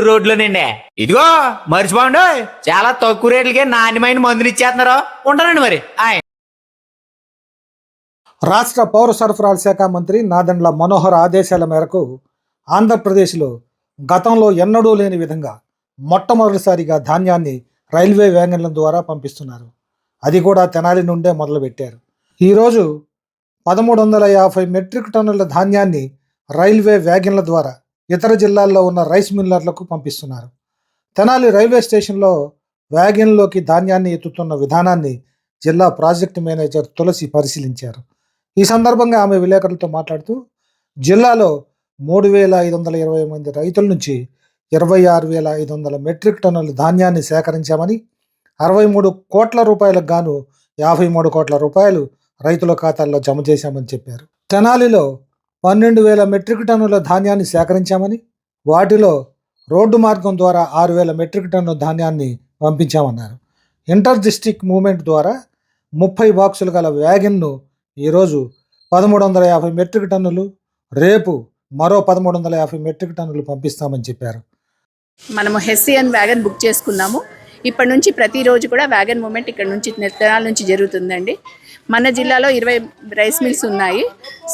Road లోనండి ఇదిగో మర్చిపోండి. చాలా తక్కువ రేట్లకే నాణ్యమైన మందులు ఇచ్చేస్తున్నారు? ఉంటారండి మరి. ఆయ్. రాష్ట్ర పౌర సరఫరాల శాఖ మంత్రి నాదెండ్ల మనోహర్ ఆదేశాల మేరకు ఆంధ్రప్రదేశ్లో గతంలో ఎన్నడూ లేని విధంగా మొట్టమొదటిసారిగా ధాన్యాన్ని రైల్వే వ్యాగన్ల ద్వారా పంపిస్తున్నారు. అది కూడా తెనాలి నుండే మొదలుపెట్టారు. ఈరోజు పదమూడు వందల యాభై మెట్రిక్ టన్నుల ధాన్యాన్ని రైల్వే వ్యాగన్ల ద్వారా ఇతర జిల్లాల్లో ఉన్న రైస్ మిల్లర్లకు పంపిస్తున్నారు. తెనాలి రైల్వే స్టేషన్లో వ్యాగన్లోకి ధాన్యాన్ని ఎత్తుతున్న విధానాన్ని జిల్లా ప్రాజెక్ట్ మేనేజర్ తులసి పరిశీలించారు. ఈ సందర్భంగా ఆమె విలేకరులతో మాట్లాడుతూ జిల్లాలో మూడు వేల ఐదు వందల ఇరవై మంది రైతుల నుంచి ఇరవై ఆరు వేల ఐదు వందల మెట్రిక్ టన్నుల ధాన్యాన్ని సేకరించామని అరవై మూడు కోట్ల రూపాయలకు గాను యాభై మూడు కోట్ల రూపాయలు రైతుల ఖాతాల్లో జమ చేశామని చెప్పారు. తెనాలిలో పన్నెండు వేల మెట్రిక్ టన్నుల ధాన్యాన్ని సేకరించామని వాటిలో రోడ్డు మార్గం ద్వారా ఆరు వేల మెట్రిక్ టన్నుల ధాన్యాన్ని పంపించామన్నారు. ఇంటర్ డిస్టిక్ మూవ్మెంట్ ద్వారా ముప్పై బాక్సులు గల వ్యాగన్ను ఈరోజు పదమూడు వందల యాభై మెట్రిక్ టన్నులు రేపు మరో పదమూడు వందల యాభై మెట్రిక్ టన్నులు పంపిస్తామని చెప్పారు. మనము హెస్సియన్ వ్యాగన్ బుక్ చేసుకున్నాము. ఇప్పటి నుంచి ప్రతిరోజు కూడా వ్యాగన్ మూమెంట్ ఇక్కడ నుంచి తెనాల నుంచి జరుగుతుందండి. మన జిల్లాలో ఇరవై రైస్ మిల్స్ ఉన్నాయి.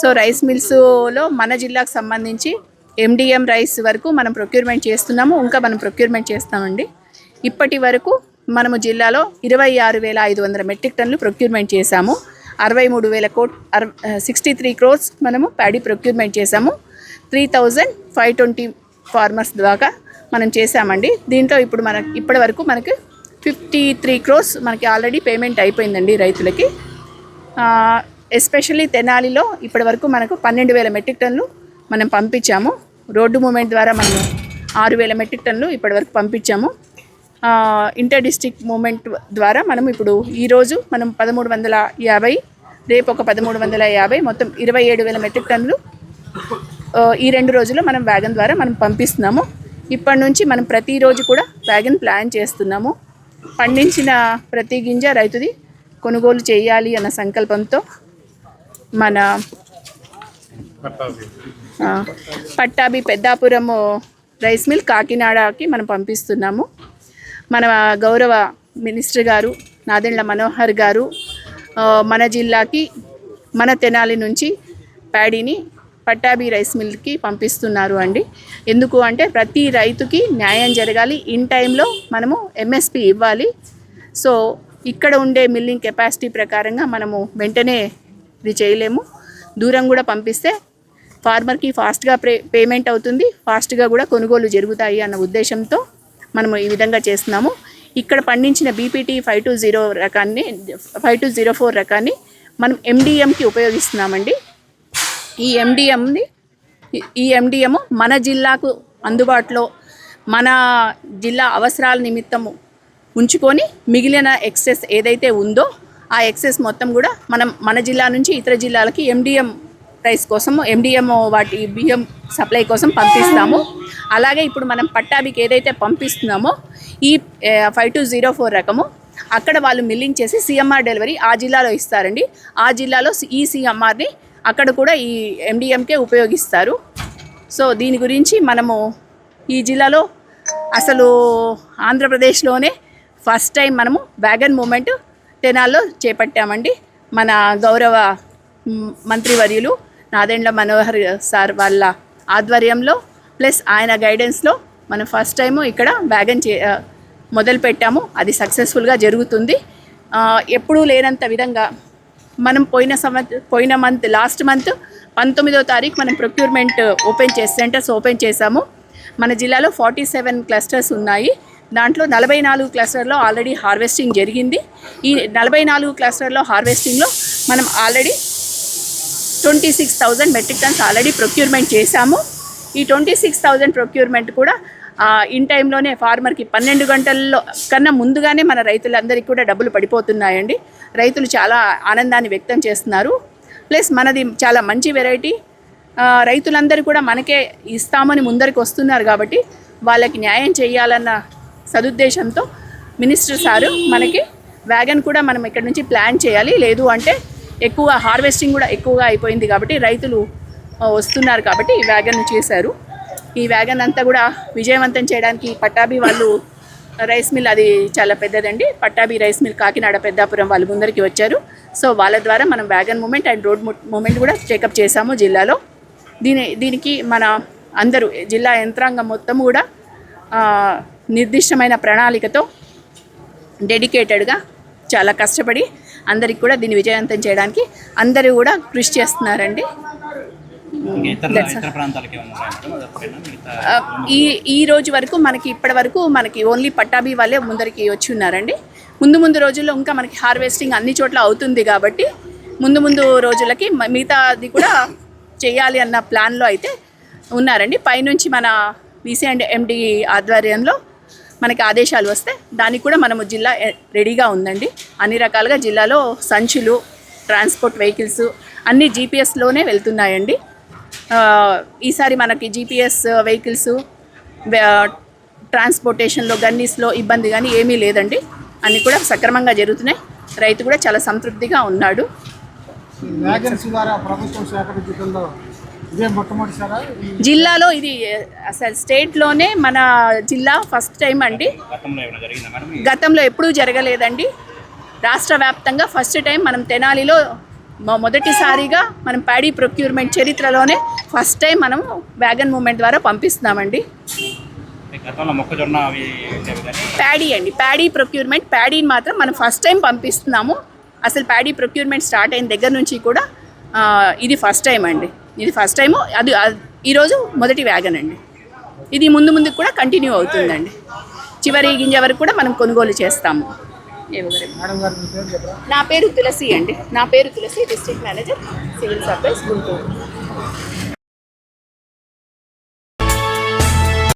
సో రైస్ మిల్స్లో మన జిల్లాకు సంబంధించి ఎండిఎం రైస్ వరకు మనం ప్రొక్యూర్మెంట్ చేస్తున్నాము. ఇంకా మనం ప్రొక్యూర్మెంట్ చేస్తామండి. ఇప్పటి వరకు మనము జిల్లాలో ఇరవై ఆరు వేల ఐదు వందల మెట్రిక్ టన్నులు ప్రొక్యూర్మెంట్ చేశాము. అరవై మూడు వేల కోట్ సిక్స్టీ త్రీ క్రోర్స్ మనము ప్యాడీ ప్రొక్యూర్మెంట్ చేశాము. Three thousand five twenty farmers ద్వారా మనం చేసామండి దీంట్లో ఇప్పుడు మన ఇప్పటి వరకు మనకి ఫిఫ్టీ త్రీ క్రోర్స్ మనకి ఆల్రెడీ పేమెంట్ అయిపోయిందండి రైతులకి. ఎస్పెషల్లీ తెనాలిలో ఇప్పటి వరకు మనకు పన్నెండు వేల మెట్రిక్ టన్లు మనం పంపించాము. రోడ్డు మూమెంట్ ద్వారా మనం ఆరు వేల మెట్రిక్ టన్నులు ఇప్పటి వరకు పంపించాము. ఇంటర్ డిస్టిక్ మూమెంట్ ద్వారా మనం ఇప్పుడు ఈరోజు మనం పదమూడు వందల యాభై రేపు ఒక పదమూడు వందల యాభై మొత్తం ఇరవై ఏడు వేల మెట్రిక్ టన్నులు ఈ రెండు రోజుల్లో మనం వ్యాగన్ ద్వారా మనం పంపిస్తున్నాము. ఇప్పటి నుంచి మనం ప్రతిరోజు కూడా వ్యాగన్ ప్లాన్ చేస్తున్నాము. పండించిన ప్రతి గింజ రైతుది కొనుగోలు చేయాలి అన్న సంకల్పంతో మన పట్టాభి పెద్దాపురము రైస్ మిల్ కాకినాడకి మనం పంపిస్తున్నాము. మన గౌరవ మినిస్టర్ గారు నాదెండ్ల మనోహర్ గారు మన జిల్లాకి మన తెనాలి నుంచి ప్యాడీని పట్టాభి రైస్ మిల్కి పంపిస్తున్నారు అండి. ఎందుకు అంటే ప్రతి రైతుకి న్యాయం జరగాలి. ఇన్ టైంలో మనము ఎంఎస్పి ఇవ్వాలి. సో ఇక్కడ ఉండే మిల్లింగ్ కెపాసిటీ ప్రకారంగా మనము వెంటనే ఇది చేయలేము. దూరం కూడా పంపిస్తే ఫార్మర్కి ఫాస్ట్గా పే పేమెంట్ అవుతుంది. ఫాస్ట్గా కూడా కొనుగోలు జరుగుతాయి అన్న ఉద్దేశంతో మనము ఈ విధంగా చేస్తున్నాము. ఇక్కడ పండించిన బీపీటీ ఫైవ్ టూ జీరో రకాన్ని ఫైవ్ టూ జీరో ఫోర్ రకాన్ని మనం ఎండిఎంకి ఉపయోగిస్తున్నామండి. ఈ ఎండిఎంని ఈ ఎండిఎం మన జిల్లాకు అందుబాటులో మన జిల్లా అవసరాల నిమిత్తము ఉంచుకొని మిగిలిన ఎక్సెస్ ఏదైతే ఉందో ఆ ఎక్సెస్ మొత్తం కూడా మనం మన జిల్లా నుంచి ఇతర జిల్లాలకి ఎండిఎం ప్రైస్ కోసం ఎండిఎం వాటి బియ్యం సప్లై కోసం పంపిస్తాము. అలాగే ఇప్పుడు మనం పట్టాభికి ఏదైతే పంపిస్తున్నామో ఈ ఫైవ్ టూ జీరో ఫోర్ రకము అక్కడ వాళ్ళు మిల్లింగ్ చేసి సిఎంఆర్ డెలివరీ ఆ జిల్లాలో ఇస్తారండి. ఆ జిల్లాలో ఈ సిఎంఆర్ని అక్కడ కూడా ఈ ఎండిఎంకే ఉపయోగిస్తారు. సో దీని గురించి మనము ఈ జిల్లాలో అసలు ఆంధ్రప్రదేశ్లోనే ఫస్ట్ టైం మనము వ్యాగన్ మూమెంట్ తెనాల్లో చేపట్టామండి. మన గౌరవ మంత్రివర్యులు నాదెండ్ల మనోహర్ సార్ వాళ్ళ ఆధ్వర్యంలో ప్లస్ ఆయన గైడెన్స్లో మనం ఫస్ట్ టైము ఇక్కడ వ్యాగన్ చే మొదలుపెట్టాము. మొదలు పెట్టాము అది సక్సెస్ఫుల్గా జరుగుతుంది. ఎప్పుడూ లేనంత విధంగా మనం పోయిన సంవత్ పోయిన మంత్ లాస్ట్ మంత్ పంతొమ్మిదో తారీఖు మనం ప్రొక్యూర్మెంట్ ఓపెన్ చేసి సెంటర్స్ ఓపెన్ చేశాము. మన జిల్లాలో ఫార్టీ సెవెన్ క్లస్టర్స్ ఉన్నాయి. దాంట్లో నలభై నాలుగు క్లస్టర్లో ఆల్రెడీ హార్వెస్టింగ్ జరిగింది. ఈ నలభై నాలుగు క్లస్టర్లో హార్వెస్టింగ్లో మనం already twenty six thousand metric tons already procurement చేశాము. ఈ ట్వంటీ సిక్స్ థౌజండ్ ప్రొక్యూర్మెంట్ కూడా ఇన్ టైంలోనే ఫార్మర్కి పన్నెండు గంటల్లో కన్నా ముందుగానే మన రైతులందరికీ కూడా డబ్బులు పడిపోతున్నాయండి. రైతులు చాలా ఆనందాన్ని వ్యక్తం చేస్తున్నారు. ప్లస్ మనది చాలా మంచి వెరైటీ రైతులందరూ కూడా మనకే ఇస్తామని ముందరికి వస్తున్నారు కాబట్టి వాళ్ళకి న్యాయం చేయాలన్న సదుద్దేశంతో మినిస్టర్ సారు మనకి వ్యాగన్ కూడా మనం ఇక్కడ నుంచి ప్లాన్ చేయాలి. లేదు అంటే ఎక్కువ హార్వెస్టింగ్ కూడా ఎక్కువగా అయిపోయింది కాబట్టి రైతులు వస్తున్నారు కాబట్టి ఈ వ్యాగన్ చేశారు. ఈ వ్యాగన్ అంతా కూడా విజయవంతం చేయడానికి పట్టాభి వాళ్ళు రైస్ మిల్ అది చాలా పెద్దదండి. పట్టాభి రైస్ మిల్ కాకినాడ పెద్దాపురం వాళ్ళు ముందరికి వచ్చారు. సో వాళ్ళ ద్వారా మనం wagon movement and road movement కూడా చెకప్ చేశాము జిల్లాలో. దీని దీనికి మన అందరూ జిల్లా యంత్రాంగం మొత్తం కూడా నిర్దిష్టమైన ప్రణాళికతో డెడికేటెడ్గా చాలా కష్టపడి అందరికి కూడా దీన్ని విజయవంతం చేయడానికి అందరూ కూడా కృషి చేస్తున్నారండి. ఈ ఈ రోజు వరకు మనకి ఇప్పటి వరకు మనకి ఓన్లీ పట్టాభి వాళ్ళే ముందరికి వచ్చి ఉన్నారండి. ముందు ముందు రోజుల్లో ఇంకా మనకి హార్వెస్టింగ్ అన్ని చోట్ల అవుతుంది కాబట్టి ముందు ముందు రోజులకి మిగతాది కూడా చేయాలి అన్న ప్లాన్లో అయితే ఉన్నారండి. పైనుంచి మన బీసీ అండ్ ఎండి ఆధ్వర్యంలో మనకి ఆదేశాలు వస్తే దానికి కూడా మనము జిల్లా రెడీగా ఉందండి. అన్ని రకాలుగా జిల్లాలో సంచులు ట్రాన్స్పోర్ట్ వెహికల్స్ అన్ని జీపీఎస్లోనే వెళ్తున్నాయండి. ఈసారి మనకి జీపీఎస్ వెహికల్స్ ట్రాన్స్పోర్టేషన్లో గన్నీస్లో ఇబ్బంది కానీ ఏమీ లేదండి. అన్నీ కూడా సక్రమంగా జరుగుతున్నాయి. రైతు కూడా చాలా సంతృప్తిగా ఉన్నాడు. జిల్లాలో ఇది అసలు స్టేట్లోనే మన జిల్లా ఫస్ట్ టైం అండి. గతంలో ఎప్పుడూ జరగలేదండి. రాష్ట్ర వ్యాప్తంగా ఫస్ట్ టైం మనం తెనాలిలో మొ- మొదటిసారిగా మనం ప్యాడీ ప్రొక్యూర్మెంట్ చరిత్రలోనే ఫస్ట్ టైం మనం వ్యాగన్ మూమెంట్ ద్వారా పంపిస్తున్నామండి. ప్యాడీ అండి ప్యాడీ ప్రొక్యూర్మెంట్ ప్యాడీని మాత్రం మనం ఫస్ట్ టైం పంపిస్తున్నాము. అసలు ప్యాడీ ప్రొక్యూర్మెంట్ స్టార్ట్ అయిన దగ్గర నుంచి కూడా ఇది ఫస్ట్ టైం అండి. ఇది ఫస్ట్ టైము అది అది- ఈరోజు మొదటి వ్యాగన్ అండి. ఇది ముందు ముందు కూడా కంటిన్యూ అవుతుందండి. చివరి గింజ వరకు కూడా మనం కొనుగోలు చేస్తాము. నా పేరు తులసి అండి. నా పేరు Tulasi district manager civil supplies Guntur.